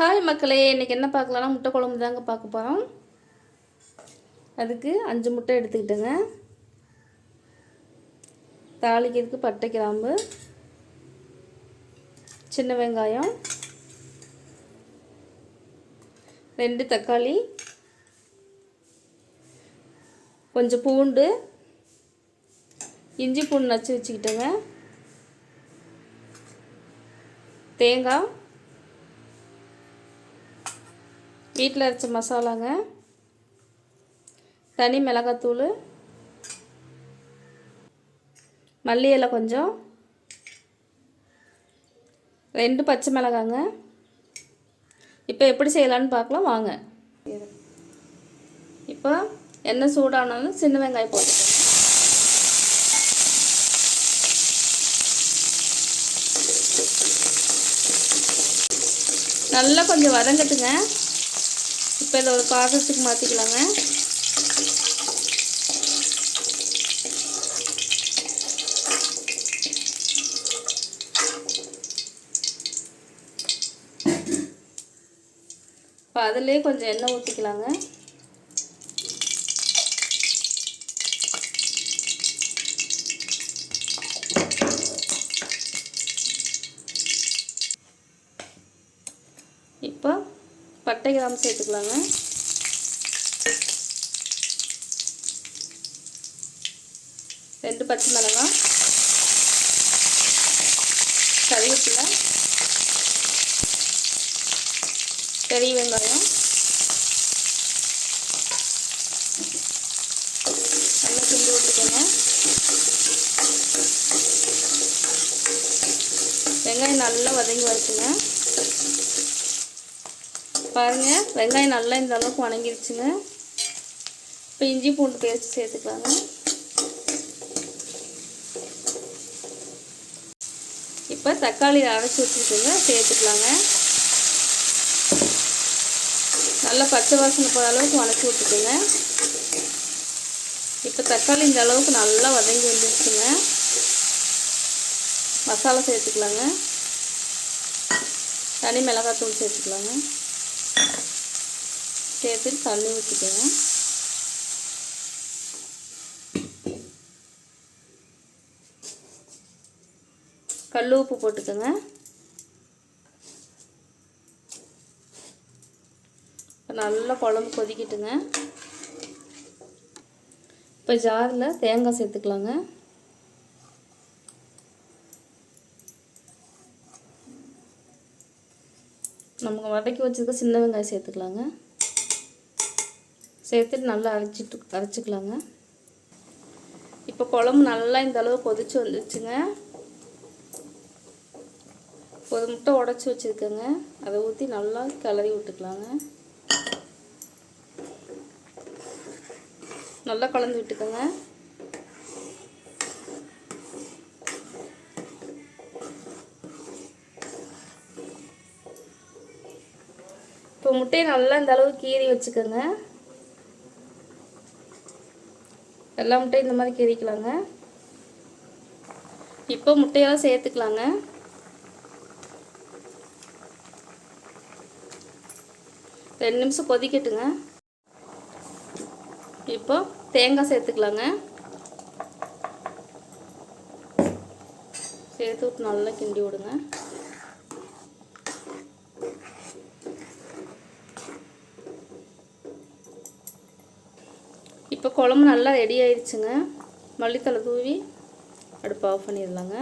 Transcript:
Hi மக்களே. இன்றைக்கி என்ன பார்க்கலாம்னா முட்டை குழம்பு தாங்க பார்க்க போகிறோம் அதுக்கு அஞ்சு முட்டை எடுத்துக்கிட்டேங்க. தாளிக்கிறதுக்கு பட்டை கிராம்பு சின்ன வெங்காயம் ரெண்டு தக்காளி கொஞ்சம் பூண்டு இஞ்சி பூண்டு நச்சு வச்சுக்கிட்டேங்க தேங்காய் வீட்டில் அரைச்ச மசாலாங்க. தனி மிளகாத்தூள். மல்லி இலை கொஞ்சம். ரெண்டு பச்சை மிளகாங்க. இப்போ எப்படி செய்யலான்னு பார்க்கலாம் வாங்க. இப்போ எண்ணெய் சூடானாலும் சின்ன வெங்காயம் போட்டுக்கோங்க நல்லா கொஞ்சம் வதங்கட்டுங்க. இப்போ இதை ஒரு பாத்திரத்துக்கு மாற்றிக்கலாங்க இப்போ அதிலே கொஞ்சம் எண்ணெய் ஊற்றிக்கலாங்க இப்போ பட்டை கிராம் சேர்த்துக்கலாங்க. ரெண்டு பச்சை மிளகாய் கருவேப்பிலை பெரிய வெங்காயம் நல்லா கிண்டி விட்டுக்கோங்க. வெங்காயம் நல்லா வதங்கி வருதுங்க பாருங்கள் வெங்காயம் நல்லா இந்த அளவுக்கு வணங்கிருச்சுங்க. இப்போ இஞ்சி பூண்டு பேஸ்ட் சேர்த்துக்கலாங்க. இப்போ தக்காளி அரைச்சி வச்சுருக்கோங்க. சேர்த்துக்கலாங்க. நல்லா பச்சை வாசனை போகிற அளவுக்கு வணக்கி விட்டுக்கோங்க. இப்போ தக்காளி இந்த அளவுக்கு நல்லா வதங்கி வந்துருச்சுங்க. மசாலா சேர்த்துக்கலாங்க. தனி மிளகாத்தூள் சேர்த்துக்கலாங்க. சேர்த்து தண்ணி ஊற்றிக்கோங்க கல் உப்பு போட்டுக்கோங்க. நல்லா குழம்பு கொதிக்கிட்டுங்க. இப்போ ஜாரில் தேங்காய் சேர்த்துக்கலாங்க. நமக்கு வதக்கி வச்சுருக்க சின்ன வெங்காயம் சேர்த்துக்கலாங்க. சேர்த்துட்டு நல்லா அரைச்சிட்டு அரைச்சிக்கலாங்க. இப்போ குழம்பு நல்லா இந்த அளவு கொதிச்சு வந்துச்சுங்க ஒரு முட்டை உடச்சி வச்சுருக்கேங்க. அதை ஊற்றி நல்லா கிளறி விட்டுக்கலாங்க. நல்லா கலந்து விட்டுக்கோங்க. இப்போ முட்டையை நல்லா இந்த அளவு கீறி வச்சுக்கோங்க. எல்லா முட்டையும் இந்த மாதிரி கீறிக்கலாங்க இப்போ முட்டையெல்லாம் சேர்த்துக்கலாங்க. ரெண்டு நிமிஷம் கொதிக்கட்டுங்க. இப்போ தேங்காய் சேர்த்துக்கலாங்க. சேர்த்து விட்டு நல்லா கிண்டி விடுங்க. இப்போ குழம்பு நல்லா ரெடி ஆயிடுச்சுங்க. மல்லித்தலை தூவி அடுப்பு ஆஃப் பண்ணிடலாங்க.